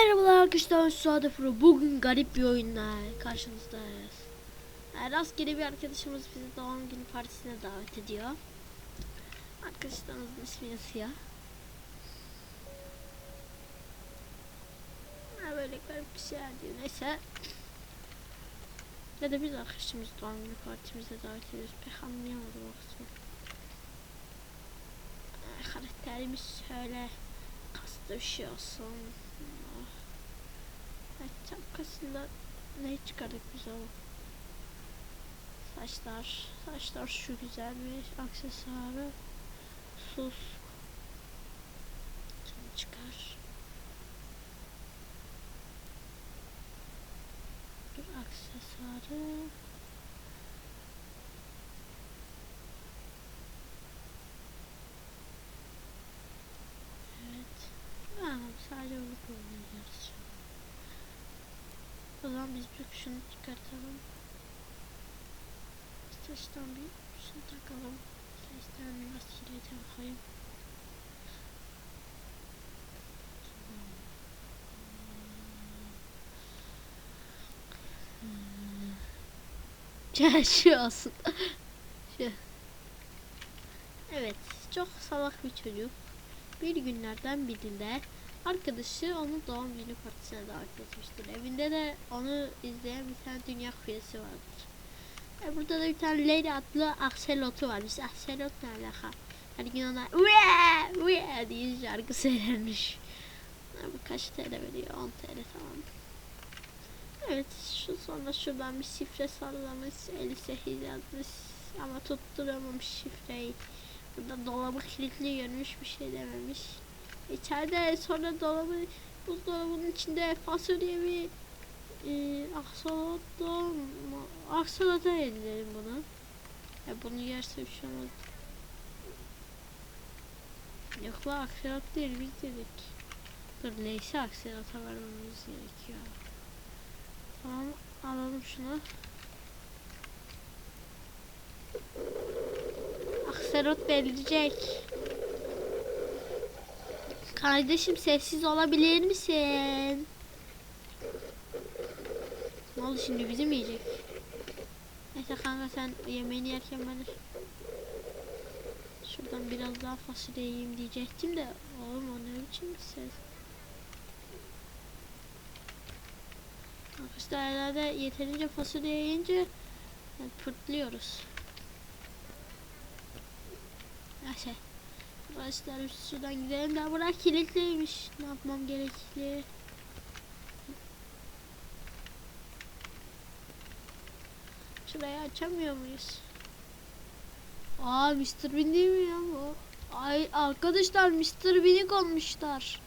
Merhabalar arkadaşlar Suade Pro bugün garip bir oyunla karşınızdayız. Yani Rastgele bir arkadaşımız bizi doğum günü partisine davet ediyor. Arkadaşlarımızın ismi yazıyor. Ha, Böyle garip bir şey diyor neyse. Ya da biz arkadaşımız doğum günü partimize davet ediyoruz. Pek anlayamadım o kısmı. Ha, Karakterimiz şöyle kaslı bir şey olsun Evet, şapkasında ne çıkardık biz o? Saçlar. Saçlar şu güzel bir aksesuarı. Sus. Şunu çıkar. Dur aksesuarı. Evet. Aa, sadece onu kullanıyoruz şu an. O zaman biz bir şunu çıkartalım. Saçtan bir şunu takalım. Saçtan biraz koyayım. Gel şu olsun. şu. Evet, çok salak bir çocuk. Bir günlerden birinde Arkadaşı onu doğum günü partisine davet etmiştir. Evinde de onu izleyen bir tane dünya kuyusu vardır. E burada da bir tane Lady adlı akselotu var. Biz akselot ne alaka? Her gün ona uye uye diye şarkı söylermiş. Ha, bu kaç TL veriyor? 10 TL tamam. Evet şu sonra şuradan bir şifre sallamış. 58 yazmış ama tutturamamış şifreyi. Burada dolabı kilitli görmüş bir şey dememiş. İçeride sonra dolabı buzdolabının içinde fasulye bir e, aksolotlu aksolota yedirelim bunu. Ya bunu yerse bir şey olmaz. Yok la aksolot değil biz dedik. Dur neyse aksolota vermemiz gerekiyor. Tamam alalım şunu. Aksolot verilecek. Kardeşim sessiz olabilir misin? Ne oldu şimdi bizi mi yiyecek? Neyse kanka sen yemeğini yerken ben şuradan biraz daha fasulye yiyeyim diyecektim de oğlum o ne biçim ses? Arkadaşlar herhalde yeterince fasulye yiyince yani pırtlıyoruz. Neyse. Arkadaşlar şuradan gidelim de bura kilitliymiş. Ne yapmam gerekli? Şurayı açamıyor muyuz? Aa Mr. Bean değil mi ya bu? Ay arkadaşlar Mr. Bean'i konmuşlar.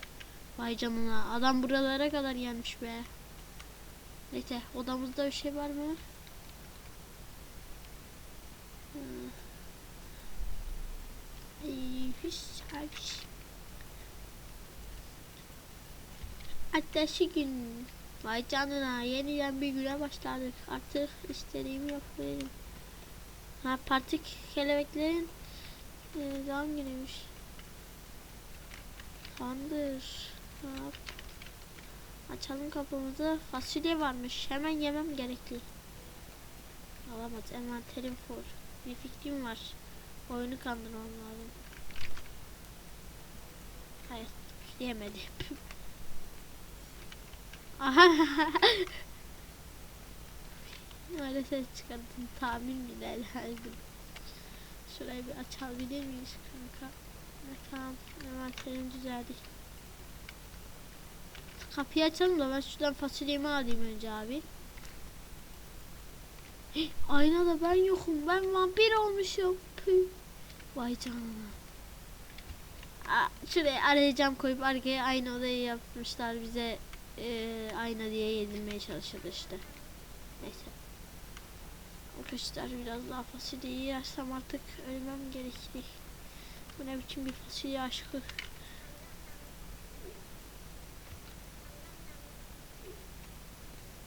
Vay canına adam buralara kadar gelmiş be. Neyse odamızda bir şey var mı? Hmm. Hiç hiç. Ertesi gün Vay canına yeniden bir güne başladık. Artık istediğimi yapabilirim. Ha parti kelebeklerin e, doğum günüymüş. Hop. Açalım kapımızı. Fasulye varmış. Hemen yemem gerekli. Alamaz. Envanterim full. Bir fikrim var. Oyunu kandırmam lazım. Hayır. Yemedim. Aha. Öyle ses çıkardım. Tahmin bile ederdim. Şurayı bir açabilir miyiz kanka? Ha, tamam. Envanterim düzeldi. Kapıyı açalım da ben şuradan fasulyemi alayım önce abi. Aynada ben yokum. Ben vampir olmuşum. Püh. Vay canına. Şuraya arayacağım koyup arkaya aynı odayı yapmışlar bize e, ayna diye yedirmeye çalışıyordu işte. Neyse. Arkadaşlar biraz daha fasulyeyi yersem artık ölmem gerekli. Bu ne biçim bir fasulye aşkı.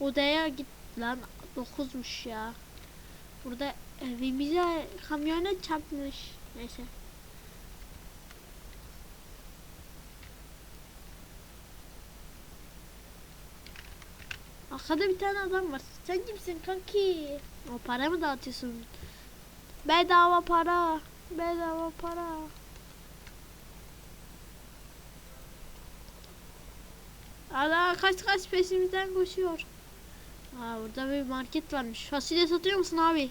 Odaya git lan 9'muş ya. Burada evimize kamyonet çarpmış. Neyse. Arkada bir tane adam var. Sen kimsin kanki? O para mı dağıtıyorsun? Bedava para. Bedava para. Ala kaç kaç peşimizden koşuyor. Aa burada bir market varmış. Fasulye satıyor musun abi?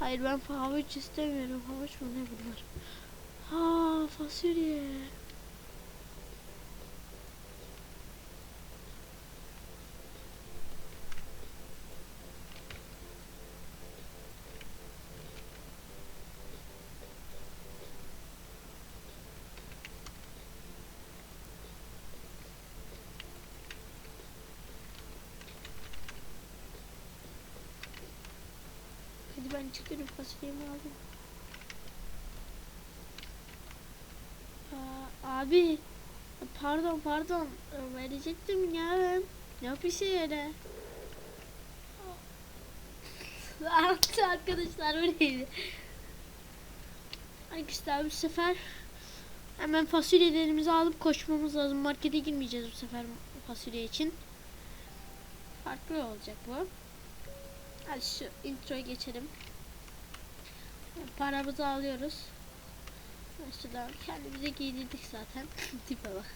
Hayır ben havuç istemiyorum. Havuç mu ne bunlar? Ha fasulye. Hadi ben çıkıyorum fasulyemi aldım. Aa, abi pardon pardon verecektim ya ben. Yok bir şey öyle. Arkadaşlar bu neydi? Arkadaşlar bu sefer hemen fasulyelerimizi alıp koşmamız lazım. Markete girmeyeceğiz bu sefer fasulye için. Farklı olacak bu. Hadi şu introya geçelim. Paramızı alıyoruz. Şuradan kendimize giydirdik zaten. Tipe bak.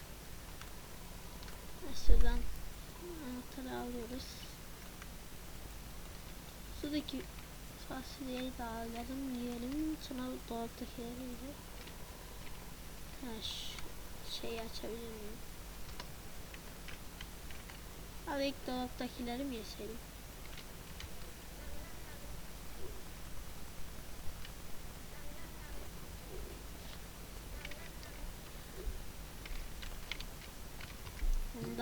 Şuradan anahtarı alıyoruz. Şuradaki fasulyeyi de alalım yiyelim. Sonra dolaptakileri yiyelim. Ha, şu şeyi açabilir miyim? Al ilk dolaptakileri mi yeselim?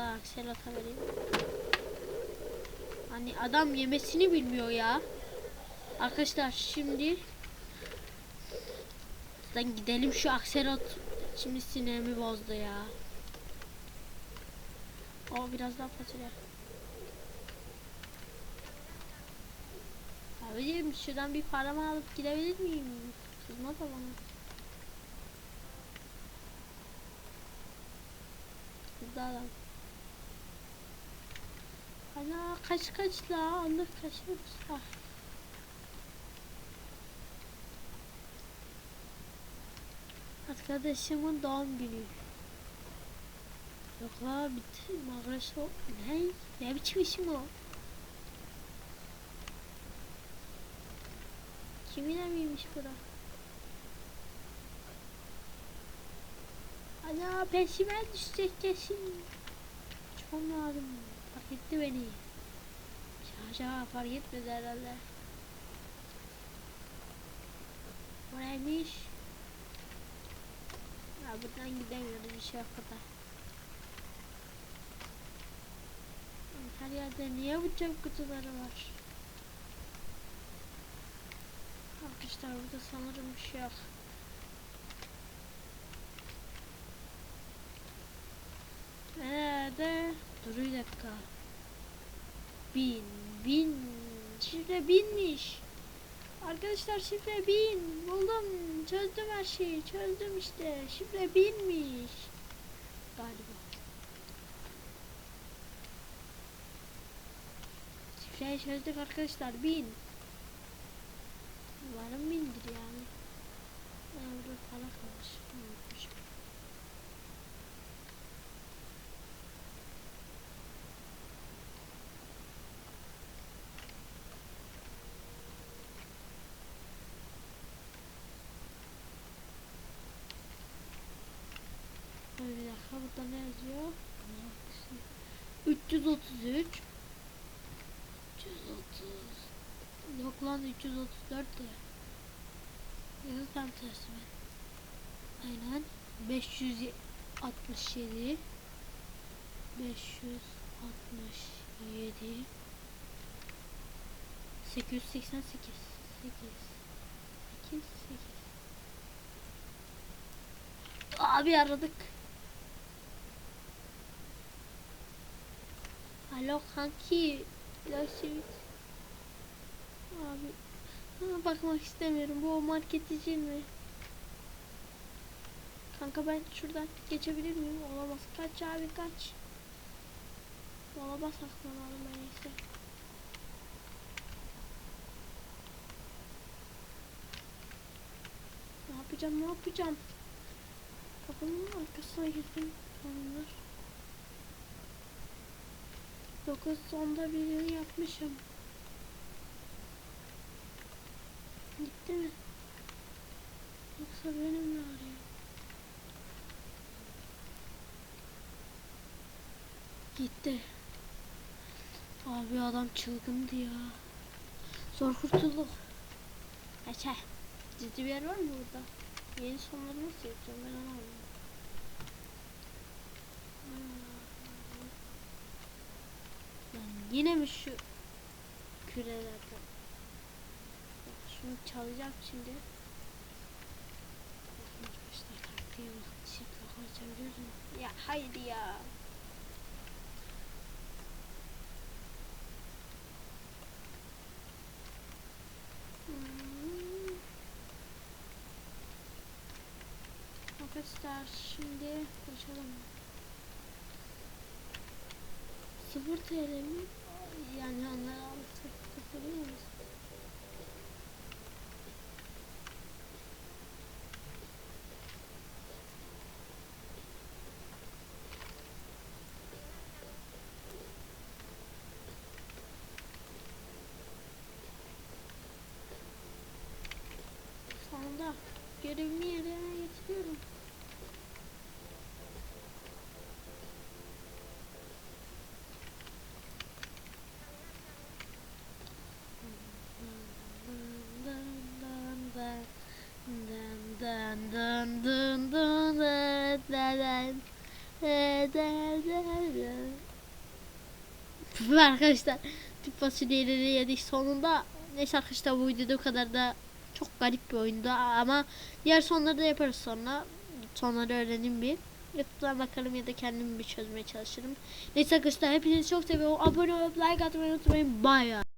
Bunu da akselata vereyim. Hani adam yemesini bilmiyor ya. Arkadaşlar şimdi Zaten gidelim şu akselot şimdi sinirimi bozdu ya. O biraz daha fasulye. Abicim şuradan bir paramı alıp gidebilir miyim? Kızma da bana. Burada adam. Ana kaç kaç la Allah kaçıyoruz. Ah. Arkadaşımın doğum günü. Yok la bitti. Mağarası o. Ne? Ne biçim isim o? Kimin eviymiş bura? Ana peşime düşecek kesin. Çıkmam lazım. Fark etti beni. Şaşa fark etmedi herhalde. Bu neymiş? Ya buradan gidemiyoruz bir şey yok burada. Her yerde niye bu çöp kutuları var? Arkadaşlar burada sanırım bir şey yok. Dur bir dakika. Bin, bin. Şifre binmiş. Arkadaşlar şifre bin. Buldum. Çözdüm her şeyi. Çözdüm işte. Şifre binmiş. Galiba. Şifreyi çözdük arkadaşlar. Bin. Umarım bindir yani. Ben burada para kalmış. Unutmuşum. Dur Bir dakika burada ne yazıyor? 333 330 Yok lan 334 de. Yazı tam tersi ben Aynen. 567 567 888 8 8 8 Abi aradık. Alo kanki. Laşivit. Abi. Ha, bakmak istemiyorum. Bu marketici mi? Kanka ben şuradan geçebilir miyim? Olamaz. Kaç abi kaç. Dolaba saklanalım en iyisi. Ne yapacağım ne yapacağım? Kapının arkasına girdim. Tamamdır. Dokuz sonda birini yapmışım. Gitti mi? Yoksa benim mi arıyor? Gitti. Abi adam çılgındı ya. Zor kurtulduk. Eçe. Ciddi bir yer var mı burada? Yeni sonları nasıl yapacağım ben anlamadım. Lan yine mi şu kürelerden? Şunu çalacağım şimdi. Ya haydi ya. Arkadaşlar şimdi koşalım. 0 TL mi? Yani onları kurtarıyor muyuz? Sonunda görevimi yerine getiriyorum. Arkadaşlar tüm fasulyeleri yedik sonunda. Neyse arkadaşlar bu videoda o kadar da çok garip bir oyundu ama diğer sonları da yaparız sonra. Sonları öğreneyim bir. YouTube'dan bakarım ya da kendim bir çözmeye çalışırım. Neyse arkadaşlar hepinizi çok seviyorum. Abone olup like atmayı unutmayın. Bye.